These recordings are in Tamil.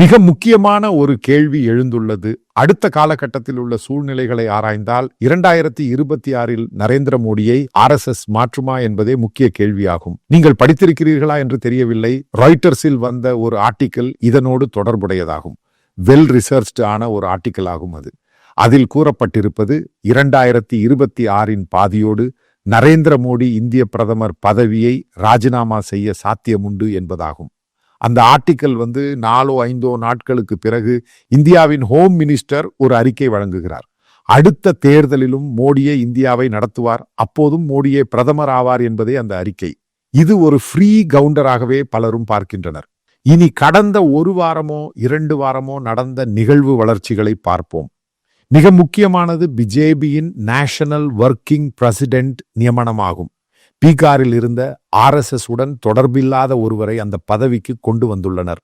மிக முக்கியமான ஒரு கேள்வி எழுந்துள்ளது. அடுத்த காலகட்டத்தில் உள்ள சூழ்நிலைகளை ஆராய்ந்தால் இரண்டாயிரத்தி இருபத்தி ஆறில் நரேந்திர மோடியை ஆர்எஸ்எஸ் மாற்றுமா என்பதே முக்கிய கேள்வியாகும். நீங்கள் படித்திருக்கிறீர்களா என்று தெரியவில்லை. ராய்டர்ஸில் வந்த ஒரு ஆர்டிக்கிள் இதனோடு தொடர்புடையதாகும். வெல் ரிசர்ச்டு ஆன ஒரு ஆர்டிக்கிள் ஆகும் அது. அதில் கூறப்பட்டிருப்பது இரண்டாயிரத்தி இருபத்தி ஆறின் பாதியோடு நரேந்திர மோடி இந்திய பிரதமர் பதவியை ராஜினாமா செய்ய சாத்தியமுண்டு என்பதாகும். அந்த ஆர்டிக்கல் வந்து நாலோ ஐந்தோ நாட்களுக்கு பிறகு இந்தியாவின் ஹோம் மினிஸ்டர் ஒரு அறிக்கை வழங்குகிறார். அடுத்த தேர்தலிலும் மோடியே இந்தியாவை நடத்துவார். அப்போதும் மோடியே பிரதமர் ஆவார் என்பதே அந்த அறிக்கை. இது ஒரு ஃப்ரீ கவுண்டராகவே பலரும் பார்க்கின்றனர். இனி கடந்த ஒரு வாரமோ இரண்டு வாரமோ நடந்த நிகழ்வு வளர்ச்சிகளை பார்ப்போம். மிக முக்கியமானது பிஜேபியின் நேஷனல் ஒர்க்கிங் பிரசிடென்ட் நியமனமாகும். பீகாரில் இருந்த ஆர்எஸ்எஸ் உடன் தொடர்பில்லாத ஒருவரை அந்த பதவிக்கு கொண்டு வந்துள்ளனர்.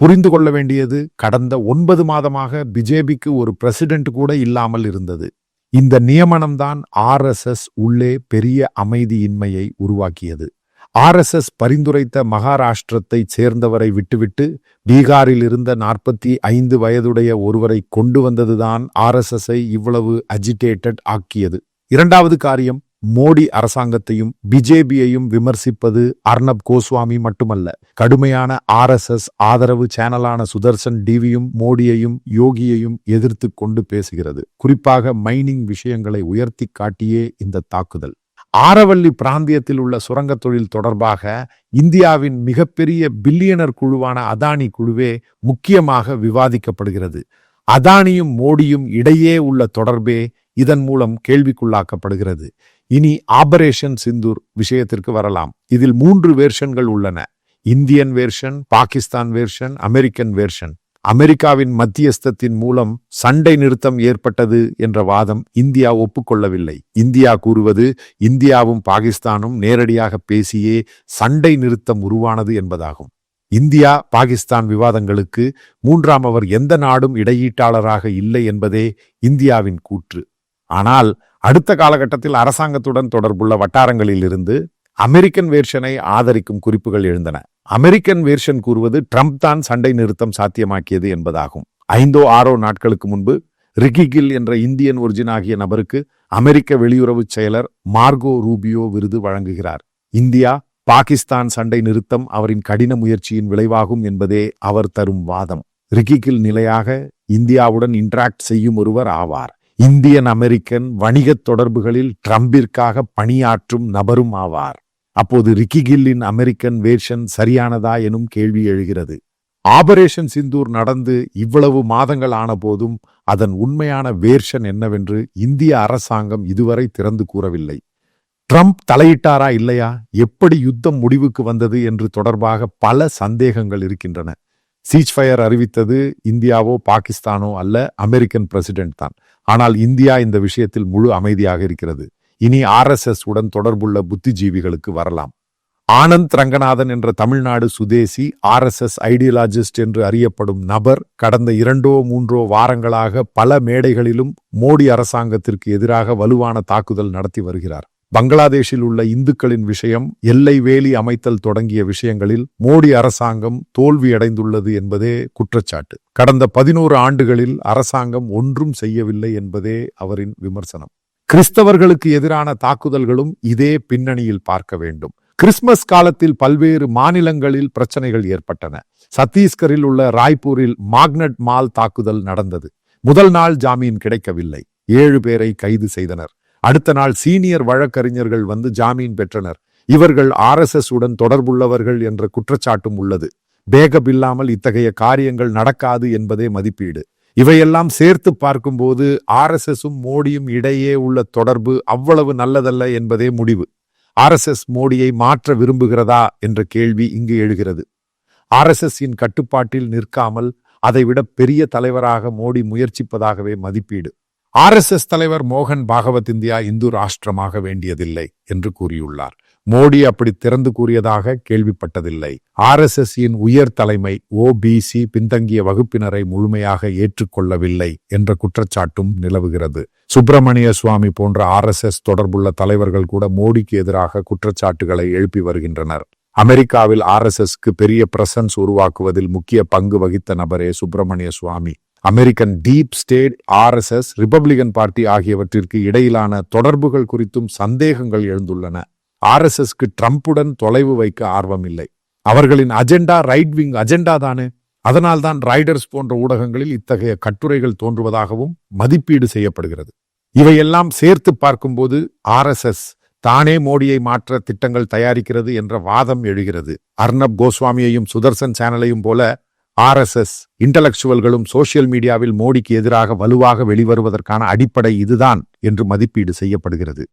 புரிந்து கொள்ள வேண்டியது கடந்த ஒன்பது மாதமாக பிஜேபிக்கு ஒரு பிரசிடென்ட் கூட இல்லாமல் இருந்தது. இந்த நியமனம்தான் ஆர்எஸ்எஸ் உள்ளே பெரிய அமைதியின்மையை உருவாக்கியது. ஆர்எஸ்எஸ் பரிந்துரைத்த மகாராஷ்டிரத்தை சேர்ந்தவரை விட்டுவிட்டு பீகாரில் இருந்த நாற்பத்தி ஐந்து வயதுடைய ஒருவரை கொண்டு வந்ததுதான் ஆர்எஸ்எஸ்ஐ இவ்வளவு அஜிடேட்டட் ஆக்கியது. இரண்டாவது காரியம் மோடி அரசாங்கத்தையும் பிஜேபியையும் விமர்சிப்பது அர்ணப் கோஸ்வாமி மட்டுமல்ல. கடுமையான ஆர்எஸ்எஸ் ஆதரவு சேனலான சுதர்சன் டிவியும் மோடியையும் யோகியையும் எதிர்த்து கொண்டு பேசுகிறது. குறிப்பாக மைனிங் விஷயங்களை உயர்த்தி காட்டியே இந்த தாக்குதல். ஆரவல்லி பிராந்தியத்தில் உள்ள சுரங்கத் தொழில் தொடர்பாக இந்தியாவின் மிகப்பெரிய பில்லியனர் குழுவான அதானி குழுவே முக்கியமாக விவாதிக்கப்படுகிறது. அதானியும் மோடியும் இடையே உள்ள தொடர்பே இதன் மூலம் கேள்விக்குள்ளாக்கப்படுகிறது. இனி ஆபரேஷன் சிந்தூர் விஷயத்திற்கு வரலாம். இதில் மூன்று வேர்ஷன்கள் உள்ளன. Indian version Pakistan version American version அமெரிக்காவின் மத்தியஸ்தத்தின் மூலம் சண்டை நிறுத்தம் ஏற்பட்டது என்ற வாதம் இந்தியா ஒப்புக்கொள்ளவில்லை. இந்தியா கூறுவது இந்தியாவும் பாகிஸ்தானும் நேரடியாக பேசியே சண்டை நிறுத்தம் உருவானது என்பதாகும். இந்தியா பாகிஸ்தான் விவாதங்களுக்கு மூன்றாம் அவர் எந்த நாடும் இடையீட்டாளராக இல்லை என்பதே இந்தியாவின் கூற்று. ஆனால் அடுத்த காலகட்டத்தில் அரசாங்கத்துடன் தொடர்புள்ள வட்டாரங்களில் இருந்து அமெரிக்கன் வேர்ஷனை ஆதரிக்கும் குறிப்புகள் எழுந்தன. அமெரிக்கன் வேர்ஷன் கூறுவது ட்ரம்ப் தான் சண்டை நிறுத்தம் சாத்தியமாக்கியது என்பதாகும். ஐந்தோ ஆறோ நாட்களுக்கு முன்பு ரிகிகில் என்ற இந்தியன் ஒரிஜின் ஆகிய நபருக்கு அமெரிக்க வெளியுறவு செயலர் மார்கோ ரூபியோ விருது வழங்குகிறார். இந்தியா பாகிஸ்தான் சண்டை நிறுத்தம் அவரின் கடின முயற்சியின் விளைவாகும் என்பதே அவர் தரும் வாதம். ரிகிகில் நிலையாக இந்தியாவுடன் இன்டராக்ட் செய்யும் ஒருவர் ஆவார். இந்தியன் அமெரிக்கன் வணிகத் தொடர்புகளில் ட்ரம்பிற்காக பணியாற்றும் நபரும் ஆவார். அப்போது ரிக்கி கில்லின் அமெரிக்கன் வேர்ஷன் சரியானதா எனும் கேள்வி எழுகிறது. ஆபரேஷன் சிந்தூர் நடந்து இவ்வளவு மாதங்கள் ஆன போதும் அதன் உண்மையான வேர்ஷன் என்னவென்று இந்திய அரசாங்கம் இதுவரை திறந்து கூறவில்லை. ட்ரம்ப் தலையிட்டாரா இல்லையா? எப்படி யுத்தம் முடிவுக்கு வந்தது என்று தொடர்பாக பல சந்தேகங்கள் இருக்கின்றன. சீச் ஃபயர் அறிவித்தது இந்தியாவோ பாகிஸ்தானோ அல்ல அமெரிக்கன் பிரசிடென்ட் தான். ஆனால் இந்தியா இந்த விஷயத்தில் முழு அமைதியாக இருக்கிறது. இனி ஆர்எஸ்எஸ் உடன் தொடர்புள்ள புத்திஜீவிகளுக்கு வரலாம். ஆனந்த் ரங்கநாதன் என்ற தமிழ்நாடு சுதேசி ஆர்எஸ்எஸ் ஐடியலாஜிஸ்ட் என்று அறியப்படும் நபர் கடந்த இரண்டோ மூன்றோ வாரங்களாக பல மேடைகளிலும் மோடி அரசாங்கத்திற்கு எதிராக வலுவான தாக்குதல் நடத்தி வருகிறார். பங்களாதேஷில் உள்ள இந்துக்களின் விஷயம் எல்லை வேலி அமைத்தல் தொடங்கிய விஷயங்களில் மோடி அரசாங்கம் தோல்வியடைந்துள்ளது என்பதே குற்றச்சாட்டு. கடந்த பதினோரு ஆண்டுகளில் அரசாங்கம் ஒன்றும் செய்யவில்லை என்பதே அவரின் விமர்சனம். கிறிஸ்தவர்களுக்கு எதிரான தாக்குதல்களும் இதே பின்னணியில் பார்க்க வேண்டும். கிறிஸ்துமஸ் காலத்தில் பல்வேறு மாநிலங்களில் பிரச்சனைகள் ஏற்பட்டன. சத்தீஸ்கரில் உள்ள ராய்ப்பூரில் மாக்னட் மால் தாக்குதல் நடந்தது. முதல் நாள் ஜாமீன் கிடைக்கவில்லை. ஏழு பேரை கைது செய்தனர். அடுத்த நாள் சீனியர் வழக்கறிஞர்கள் வந்து ஜாமீன் பெற்றனர். இவர்கள் ஆர்எஸ்எஸ் உடன் தொடர்புள்ளவர்கள் என்ற குற்றச்சாட்டும் உள்ளது. பேகபில்லாமல் இத்தகைய காரியங்கள் நடக்காது என்பதே மதிப்பீடு. இவையெல்லாம் சேர்த்து பார்க்கும்போது ஆர்எஸ்எஸும் மோடியும் இடையே உள்ள தொடர்பு அவ்வளவு நல்லதல்ல என்பதே முடிவு. ஆர்எஸ்எஸ் மோடியை மாற்ற விரும்புகிறதா என்ற கேள்வி இங்கு எழுகிறது. ஆர்எஸ்எஸ்ஸின் கட்டுப்பாட்டில் நிற்காமல் அதைவிட பெரிய தலைவராக மோடி முயற்சிப்பதாகவே மதிப்பீடு. ஆர்எஸ்எஸ் தலைவர் மோகன் பாகவத் இந்தியா இந்து ராஷ்டிரமாக வேண்டியதில்லை என்று கூறியுள்ளார். மோடி அப்படி திறந்து கூறியதாக கேள்விப்பட்டதில்லை. ஆர் எஸ் எஸ் உயர் தலைமை ஓபிசி பின்தங்கிய வகுப்பினரை முழுமையாக ஏற்றுக்கொள்ளவில்லை என்ற குற்றச்சாட்டும் நிலவுகிறது. சுப்பிரமணிய சுவாமி போன்ற ஆர் எஸ் எஸ் தொடர்புள்ள தலைவர்கள் கூட மோடிக்கு எதிராக குற்றச்சாட்டுகளை எழுப்பி வருகின்றனர். அமெரிக்காவில் ஆர்எஸ்எஸ்க்கு பெரிய பிரசன்ஸ் உருவாக்குவதில் முக்கிய பங்கு வகித்த நபரே Subramanian Swamy. American deep state RSS Republican party ஆகியவற்றிற்கு இடையிலான தொடர்புகள் குறித்தும் சந்தேகங்கள் எழுந்துள்ளன. ஆர்எஸ்எஸ்க்கு ட்ரம்ப்புடன் தொலைவு வைக்க ஆர்வம் இல்லை அவர்களின் அஜெண்டா ரைட் விங் அஜெண்டா தானே? அதனால்தான் ரைடர்ஸ் போன்ற ஊடகங்களில் இத்தகைய கட்டுரைகள் தோன்றுவதாகவும் மதிப்பீடு செய்யப்படுகிறது. இவையெல்லாம் சேர்த்து பார்க்கும்போது ஆர்எஸ்எஸ் தானே மோடியை மாற்ற திட்டங்கள் தயாரிக்கிறது என்ற வாதம் எழுகிறது. அர்ணப் கோஸ்வாமியையும் சுதர்சன் சேனலையும் போல ஆர்எஸ்எஸ் இன்டலெக்சுவல்களும் சோசியல் மீடியாவில் மோடிக்கு எதிராக வலுவாக வெளிவருவதற்கான அடிப்படை இதுதான் என்று மதிப்பீடு செய்யப்படுகிறது.